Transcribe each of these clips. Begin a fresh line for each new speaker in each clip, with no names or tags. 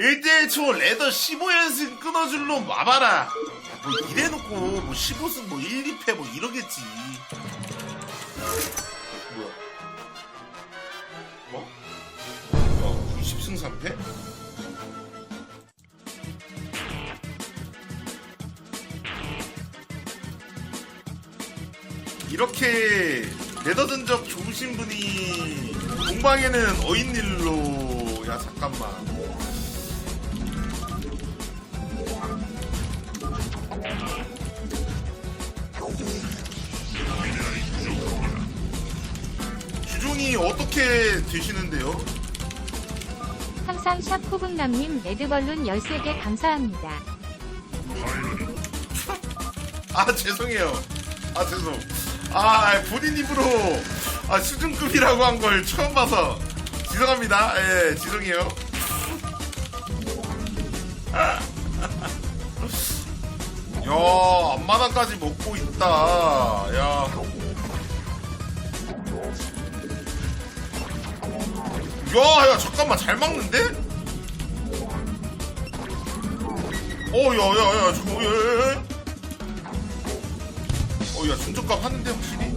1대1 초 레더 15연승 끊어줄 놈 와봐라. 뭐 이래놓고 뭐 15승 뭐 1, 2패 뭐 이러겠지. 뭐야? 뭐? 어? 90승 3패? 이렇게 레더 전적 좋으신 분이 공방에는 어인 일로 야 잠깐만 주종이 어떻게 되시는데요?
항상 샵 호국남님 레드벌룬 13개 감사합니다.
아 죄송해요. 아 죄송. 아 본인 입으로 아 수준급이라고 한 걸 처음 봐서 죄송합니다. 예 죄송해요. 야 앞마당까지 먹고 있다. 야 야, 야, 잠깐만, 잘 막는데? 어, 야, 야, 야, 저거, 야, 야, 야. 어, 야, 준적값 하는데, 확실히?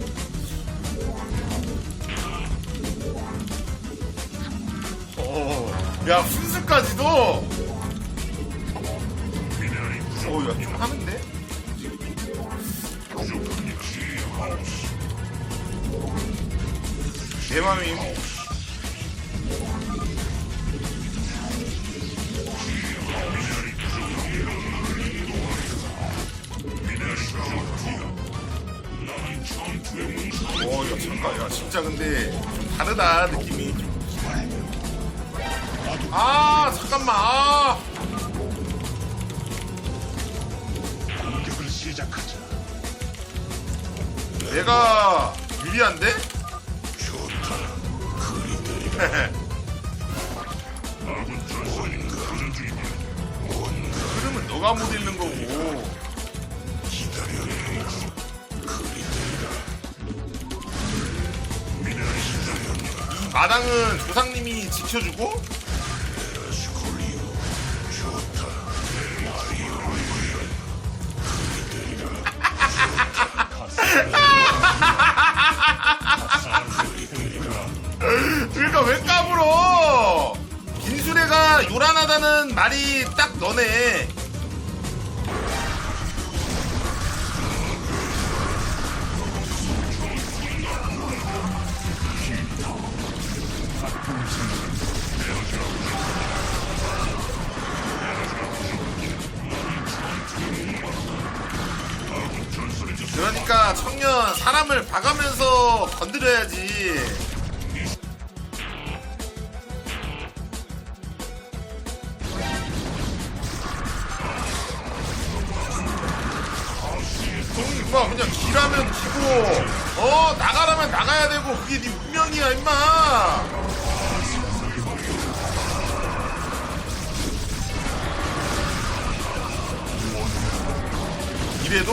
어, 야, 훈수까지도? 어, 야, 좀 하는데? 내 맘이. 진짜 근데 좀 다르다, 느낌이. 좀. 아, 잠깐만, 아.
공격을 시작하자.
내가 유리한데?
좋다. 그리들이 아군 전선이 교전 중이다.
흐름은 너가 못 읽는 거고.
기다려라. 그리들
마당은 조상님이 지켜주고. 그러니까 왜 까불어? 김수래가 요란하다는 말이 딱 너네. 그러니까 청년 사람을 봐가면서 건드려야지. 임마 그냥 기라면 기고 어 나가라면 나가야 되고 그게 네 운명이야 임마 이래도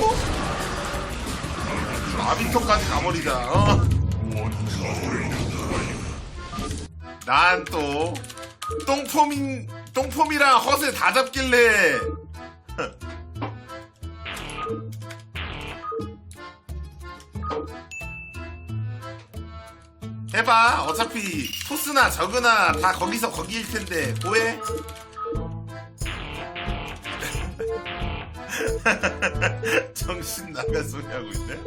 아비터까지 가버리자 어? 난또 똥폼인 똥폼이랑 허세 다 잡길래 해봐. 어차피 토스나 저그나 다 거기서 거기일 텐데 뭐해? 정신 나간 소리 하고 있네.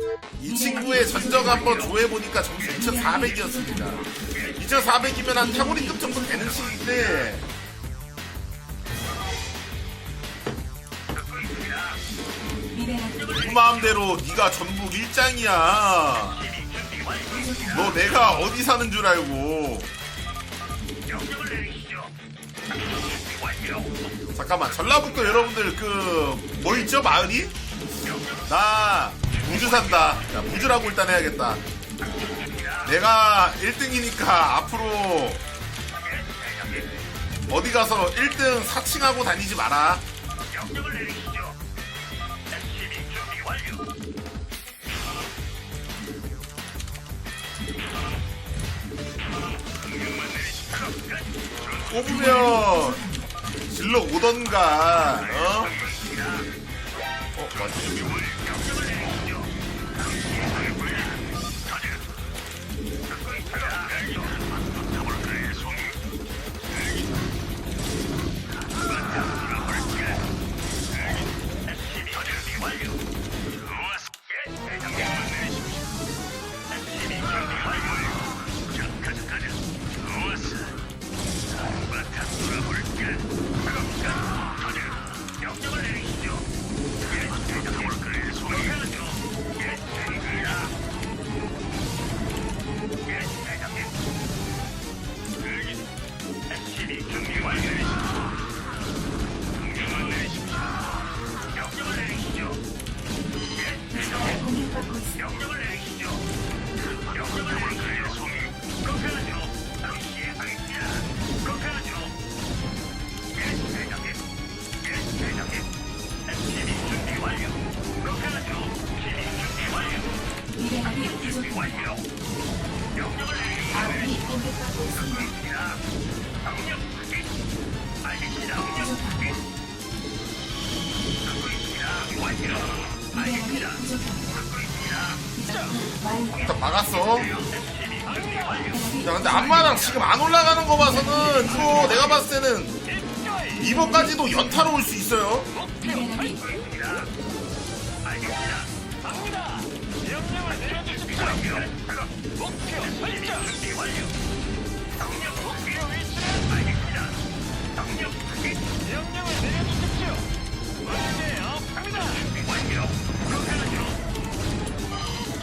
이 친구의 전적 한번 조회 보니까 점수 2,400이었습니다. 2,400이면 한 타고리급 정도 되는 시기인데 그 마음대로 네가 전북 일장이야. 너 내가 어디 사는 줄 알고. 잠깐만 전라북도 여러분들 그 뭐 있죠 마을이? 나 부주 산다. 야, 부주라고 일단 해야겠다. 내가 1등이니까 앞으로 어디 가서 1등 사칭하고 다니지 마라. 뽑으면 일로 오던가 어? 어 일단 막았어. 야 근데 앞마당 지금 안 올라가는 거 봐서는 이거 내가 봤을 때는 이번까지도 연타로 올 수 있어요. 어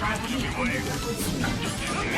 Ah, que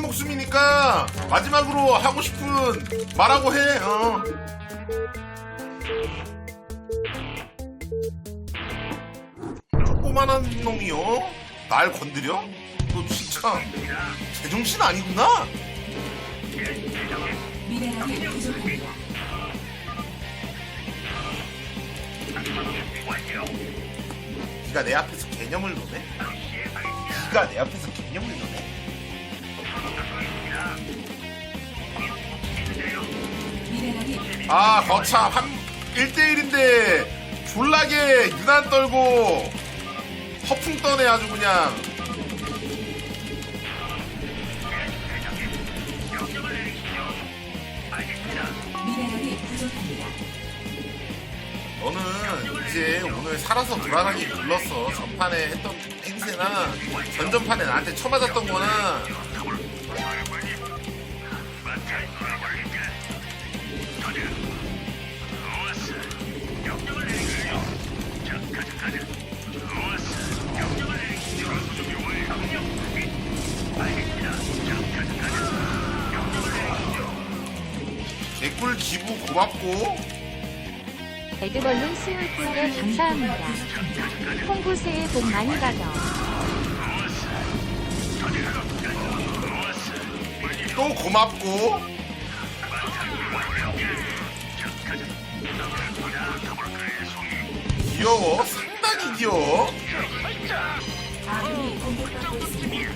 죽을 목숨이니까 마지막으로 하고 싶은 말하고 해 어. 조그만한 놈이요? 날 건드려? 너 진짜 제정신 아니구나? 네가 내 앞에서 개념을 노네? 네가 내 앞에서 개념을 노네? 아 거참 한 1대1인데 졸라게 유난 떨고 허풍 떠네 아주 그냥. 너는 이제 오늘 살아서 돌아가기 눌렀어 전판에 했던 행세나 전전판에 나한테 쳐맞았던 거나 댓글 기부 고맙고
배드벌룬 스물 분에 감사합니다. 홍구 새해 복 많이 받아.
또 고맙고 귀여워 상당히 귀여워
아군이 공격받고 있습니다.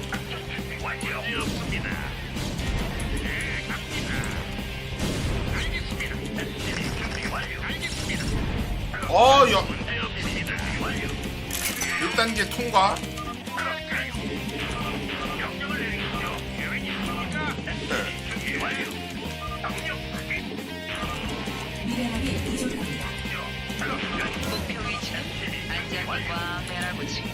어,
여.
1단계 통과.
미네랄이 부족합니다.
목표 위치는 안장과 베라고 친구.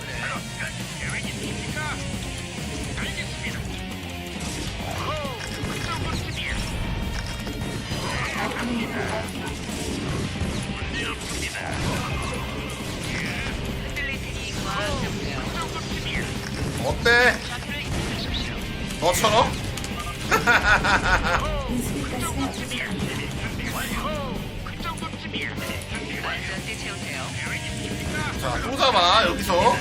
쳐?
자, 또 잡아, 여기서.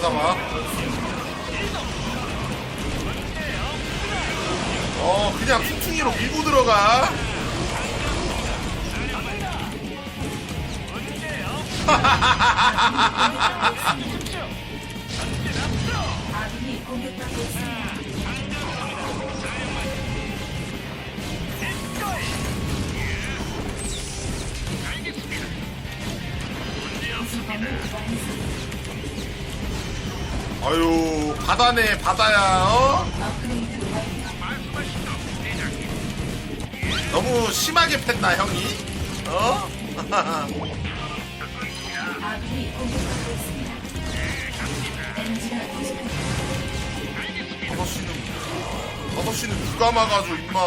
쓰다가 어 그냥 퉁퉁이로 밀고 들어가 아유 바다네 바다야 어? 너무 심하게 팼나 형이? 어? 다섯 시는 다섯 시는 누가 막아줘 임마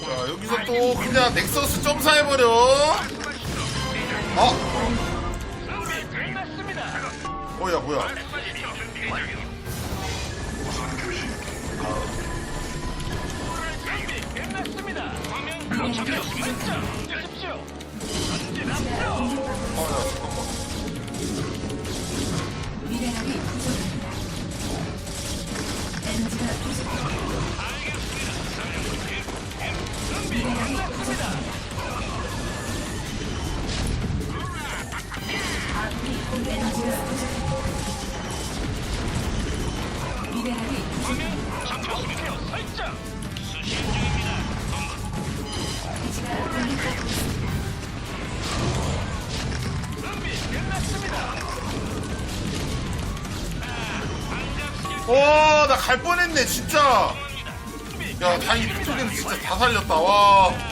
자 여기서 또 그냥 넥서스 점사해버려 어? 뭐야 뭐야
미네랄이 부족합니다. 엔지가 부족합니다.
갈 뻔했네 진짜. 야 다행히 피토기는 진짜 다 살렸다. 와.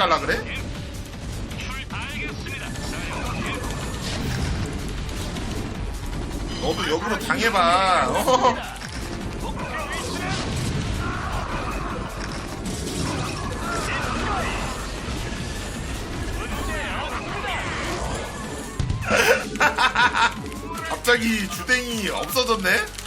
갈라 그래? 너도 역으로 당해봐. 어. 갑자기 주댕이 없어졌네?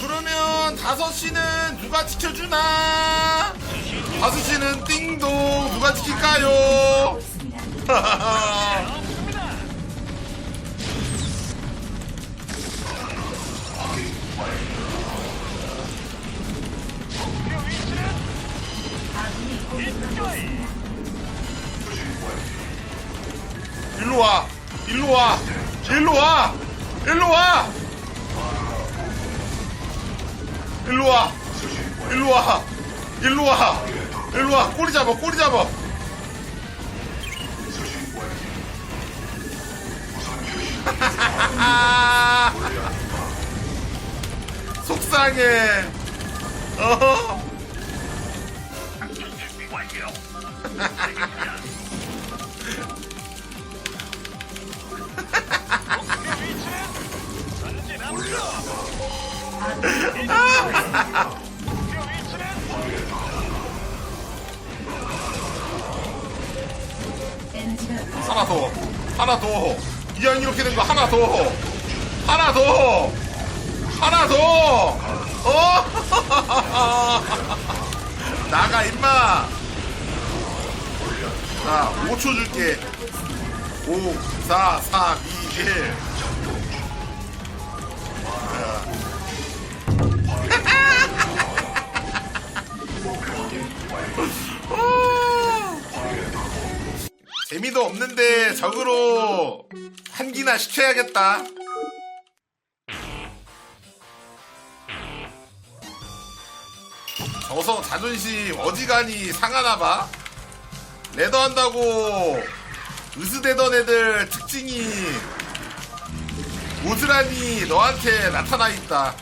그러면
다섯
시는 누가 지켜주나? 다섯 시는 띵동 누가 지킬까요?
하하하.
일로 와. 일로 와. 일로 와. 일로 와. 일로 와. 일로 와. 일로 와. 일로 와. 꼬리 잡아. 꼬리 잡아. 속상해. 어.
완료.
하나 더. 하나 더. 이왕 이렇게 된 거 하나 더. 하나 더. 하나 더. 어? 나가 임마. 자, 5초 줄게. 5, 4, 3, 2, 1. 재미도 없는데 적으로 한기나 시켜야겠다. 져서 자존심 어지간히 상하나봐. 레더 한다고 으스대던 애들 특징이 고스란히 너한테 나타나 있다.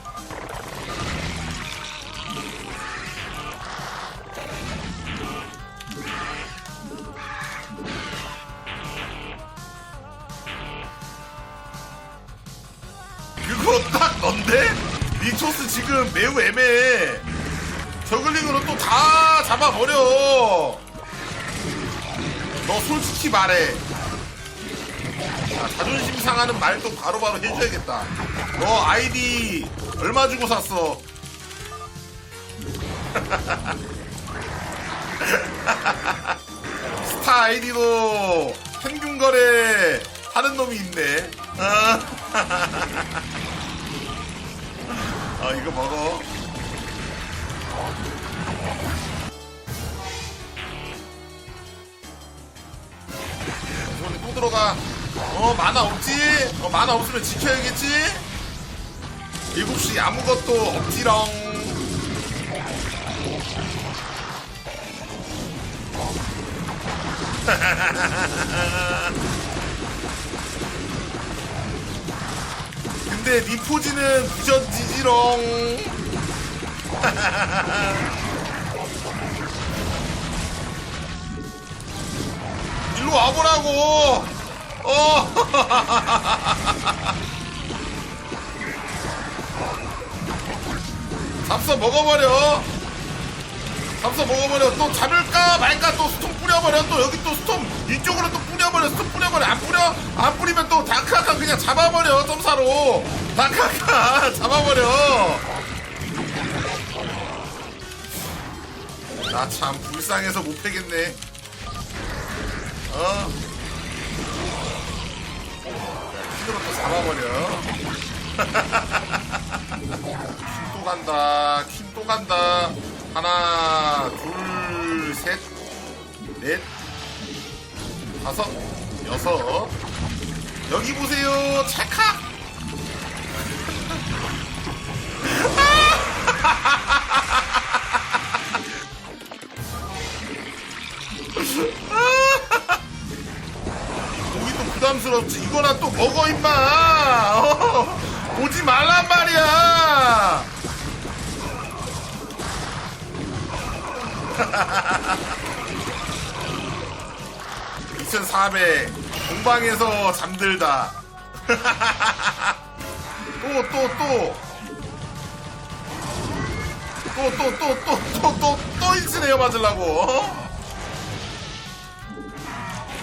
그거 딱 넌데? 리초스 지금 매우 애매해. 저글링으로 또 다 잡아버려. 너 솔직히 말해. 자, 자존심 상하는 말도 바로바로 해줘야겠다. 너 아이디 얼마 주고 샀어? 스타 아이디도 평균 거래 하는 놈이 있네. 아, 아 이거 먹어. 들어가. 어, 만화 없지? 어, 만화 없으면 지켜야겠지? 7시 아무것도 없지롱. 근데 니 포지는 부전지지롱. 일로 와보라고. 어. 잡서 먹어버려. 잡서 먹어버려. 또 잡을까 말까 또 스톰 뿌려버려. 또 여기 또 스톰 이쪽으로 또 뿌려버려. 스톰 뿌려버려. 안 뿌려? 안 뿌리면 또 다크아카 그냥 잡아버려. 점사로. 다크아카 잡아버려. 나 참 불쌍해서 못 패겠네. 어? 힘으로 또 잡아버려. 킴또 간다. 킴또 간다. 하나, 둘, 셋, 넷, 다섯, 여섯. 여기 보세요. 찰칵! 먹어, 임마. 어, 오지 말란 말이야. (2400) 공방에서 잠들다 또 또 또 또 또 또 또 또 또또 인스네요 맞으려고 어?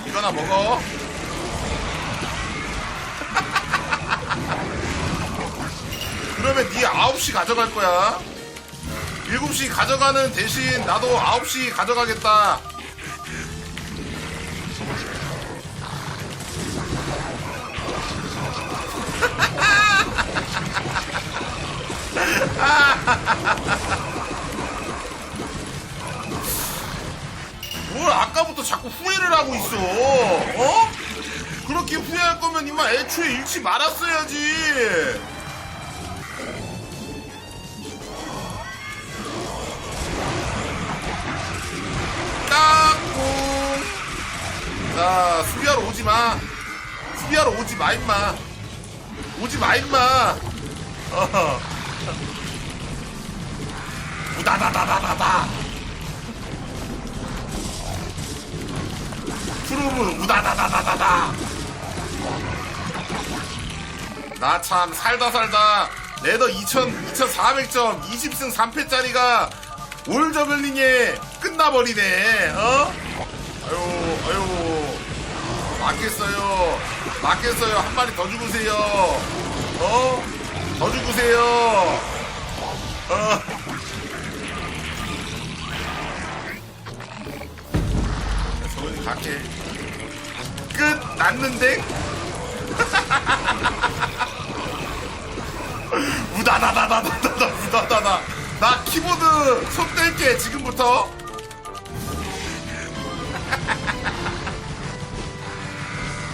이거나 먹어 그러면 네 9시 가져갈 거야 7시 가져가는 대신 나도 9시 가져가겠다. 뭘 아까부터 자꾸 후회를 하고 있어? 어? 그렇게 후회할 거면 이마 애초에 잃지 말았어야지. 자, 수비하러 오지 마. 수비하러 오지 마, 임마. 오지 마, 임마. 어. 우다다다다다다. 푸르르 우다다다다다다. 나 참 살다 살다 레더 2000, 2400점 20승 3패짜리가 올저글링에 끝나버리네 어? 아유 맞겠어요. 맞겠어요. 한 마리 더 죽으세요. 어? 더 죽으세요. 어? 저번에 갈게 끝 났는데? 우다다다다다다다 우다다다 나 키보드 손 뗄게 지금부터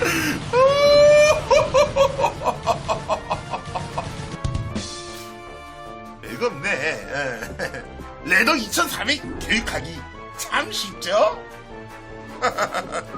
매겁네 예. 레더 2400 교육하기 참 쉽죠?